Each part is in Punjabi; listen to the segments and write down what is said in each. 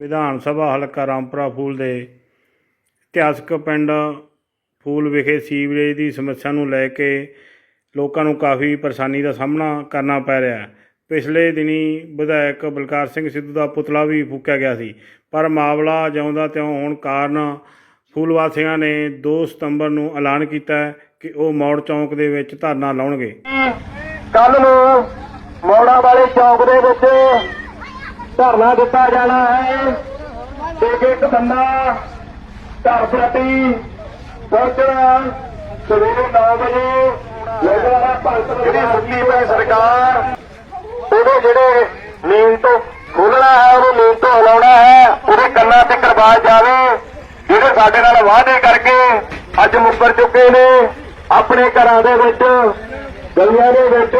ਵਿਧਾਨ ਸਭਾ ਹਲਕਾ ਰਾਮਪੁਰਾ ਫੂਲ ਦੇ ਇਤਿਹਾਸਕ ਪਿੰਡ ਫੂਲ ਵਿਖੇ ਸੀਵਰੇਜ ਦੀ ਸਮੱਸਿਆ ਨੂੰ ਲੈ ਕੇ ਲੋਕਾਂ ਨੂੰ ਕਾਫੀ ਪਰੇਸ਼ਾਨੀ ਦਾ ਸਾਹਮਣਾ ਕਰਨਾ ਪੈ ਰਿਹਾ ਹੈ। ਪਿਛਲੇ ਦਿਨੀ ਵਿਧਾਇਕ ਬਲਕਾਰ ਸਿੰਘ ਸਿੱਧੂ ਦਾ ਪੁਤਲਾ ਵੀ ਫੂਕਿਆ ਗਿਆ ਸੀ, ਪਰ ਮਾਮਲਾ ਜਿਉਂਦਾ ਤਿਉਂ ਹੋਣ ਕਾਰਨ ਫੂਲ ਵਾਸੀਆਂ ਨੇ 2 ਸਤੰਬਰ ਨੂੰ ਐਲਾਨ ਕੀਤਾ ਕਿ ਉਹ ਮੌੜ ਚੌਂਕ ਦੇ ਵਿੱਚ ਧਰਨਾ ਲਾਉਣਗੇ। ਕੱਲ ਨੂੰ ਮੌੜਾ ਵਾਲੇ ਚੌਕ ਦੇ ਵਿੱਚ ਧਰਨਾ ਦਿੱਤਾ ਜਾਣਾ ਹੈ। ਤੇ ਇੱਕ ਬੰਦਾ ਘਰ ਪ੍ਰਤੀ ਪਹੁੰਚਣਾ ਸਵੇਰੇ 9 ਵਜੇ ਗੁਰਦੁਆਰਾ ਭਗਤ ਜਿਹੜੀ ਸੁੱਤੀ ਪਈ ਸਰਕਾਰ ਉਹਦੇ ਜਿਹੜੇ ਨੀਂਦ ਤੋਂ ਖੋਲਣਾ ਹੈ ਉਹਨੂੰ ਨੀਂਦ ਤੋਂ ਹਿਲਾਉਣਾ ਹੈ ਉਹਦੇ ਕੰਨਾਂ ਤੇ ਕਰਵਾਜ ਜਾਵੇ ਜਿਹੜੇ ਸਾਡੇ ਨਾਲ ਵਾਅਦੇ ਕਰਕੇ ਅੱਜ ਮੁੱਕਰ ਚੁੱਕੇ ਨੇ ਆਪਣੇ ਘਰਾਂ ਦੇ ਵਿੱਚ ਗਲੀਆਂ ਦੇ ਵਿੱਚ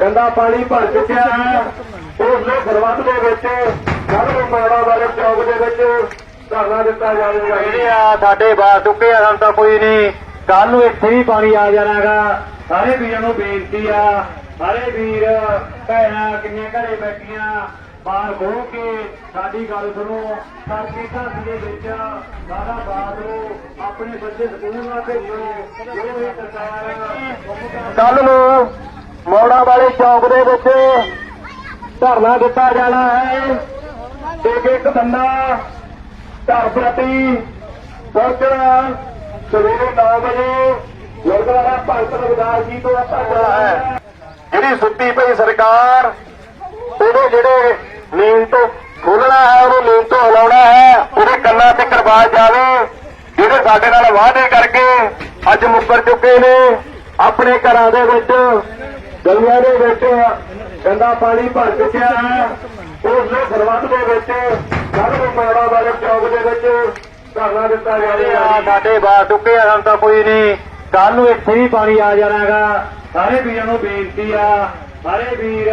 ਗੰਦਾ ਪਾਣੀ ਭਰ ਚੁੱਕਿਆ ਹੈ। ਉਸ ਦੇ ਸਰਬੱਤ ਦੇ ਵਿੱਚ ਕੱਲ ਮਾੜਾ ਵਾਲੇ ਚੌਕ ਦੇ ਵਿੱਚ ਧਰਨਾ ਦਿੱਤਾ ਜਾਵੇਗਾ ਜਿਹੜੇ ਆ ਸਾਡੇ ਬਾਹਰ ਚੁੱਕੇ ਆ, ਸਾਨੂੰ ਤਾਂ ਕੋਈ ਨਹੀਂ। ਕੱਲ ਨੂੰ ਇੱਥੇ ਵੀ ਪਾਣੀ ਆ ਜਾਣਾਗਾ। ਸਾਰੇ ਵੀਰਾਂ ਨੂੰ ਬੇਨਤੀ ਆ, ਸਾਰੇ ਵੀਰ, ਭੈਣਾਂ ਕਿੰਨੇ ਘਰੇ ਬੈਠੀਆਂ, ਬਾਹਰ ਖੋ ਕੇ ਸਾਡੀ ਗੱਲ ਸੁਣੋ। ਕਰਕੇ ਘਰ ਦੇ ਵਿੱਚ ਸਾਡਾ ਬਾਥਰੂਮ ਆਪਣੇ ਬੱਚੇ ਸਕੂਲ ਨਾਲ ਭੇਜੋ। ਜੋ ਇਹ ਸਰਕਾਰ ਕੱਲ ਨੂੰ ਮੌੜਾ ਵਾਲੇ ਚੌਕ ਦੇ ਵਿੱਚ ਧਰਨਾ ਦਿੱਤਾ ਜਾਣਾ ਹੈ। ਤੇ ਇੱਕ ਬੰਦਾ ਘਰ ਪ੍ਰਤੀ ਪਹੁੰਚਣਾ। ਸਵੇਰੇ 9 ਵਜੇ ਗੁਰਦੁਆਰਾ ਭਗਤ ਰਵਿਦਾਸ ਜੀ ਤੋਂ ਆਪਾਂ ਜਾਣਾ ਹੈ। ਜਿਹੜੀ ਸੁੱਤੀ ਪਈ ਸਰਕਾਰ, ਉਹਦੇ ਜਿਹੜੇ ਨੀਂਦ ਤੋਂ ਖੋਲਣਾ ਹੈ, ਉਹਨੂੰ ਨੀਂਦ ਤੋਂ ਹਿਲਾਉਣਾ ਹੈ, ਉਹਦੇ ਕੰਨਾਂ ਤੇ ਕਰਵਾਜ ਜਾਵੇ। ਜਿਹੜੇ ਸਾਡੇ ਨਾਲ ਵਾਅਦੇ ਕਰਕੇ ਅੱਜ ਮੁੱਕਰ ਚੁੱਕੇ ਨੇ, ਆਪਣੇ ਘਰਾਂ ਦੇ ਵਿੱਚ ਗਲੀਆਂ ਦੇ ਵਿੱਚ ਗੰਦਾ ਪਾਣੀ ਭਰ ਚੁੱਕਿਆ ਹੈ। ਉਸ ਦੇ ਸਰਬੱਤ ਦੇ ਵਿੱਚ ਕੱਲ ਨੂੰ ਵਾਲੇ ਚੌਕ ਦੇ ਵਿੱਚ ਧਰਨਾ ਦਿੱਤਾ ਜਾਵੇਗਾ ਸਾਡੇ ਬਾਹਰ ਚੁੱਕੇ ਆ ਸਾਨੂੰ ਤਾਂ ਕੋਈ ਨਹੀਂ। ਕੱਲ ਨੂੰ ਇੱਥੇ ਵੀ ਪਾਣੀ ਆ ਜਾਣਾਗਾ ਸਾਰੇ ਵੀਰਾਂ ਨੂੰ ਬੇਨਤੀ ਆ, ਸਾਰੇ ਵੀਰ,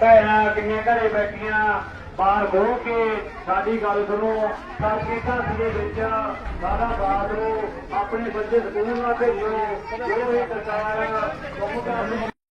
ਭੈਣਾਂ ਕਿੰਨੇ ਘਰੇ ਬੈਠੀਆਂ, ਬਾਹਰ ਖੋ ਕੇ ਸਾਡੀ ਗੱਲ ਸੁਣੋ। ਕਰਕੇ ਘਰ ਦੇ ਵਿੱਚ ਸਾਡਾ ਬਾਥਰੂਮ ਆਪਣੇ ਬੱਚੇ ਸਕੂਲ ਨਾਲ ਭੇਜੋ। ਜੋ ਇਹ ਸਰਕਾਰ ਕੰਮ ਕਰ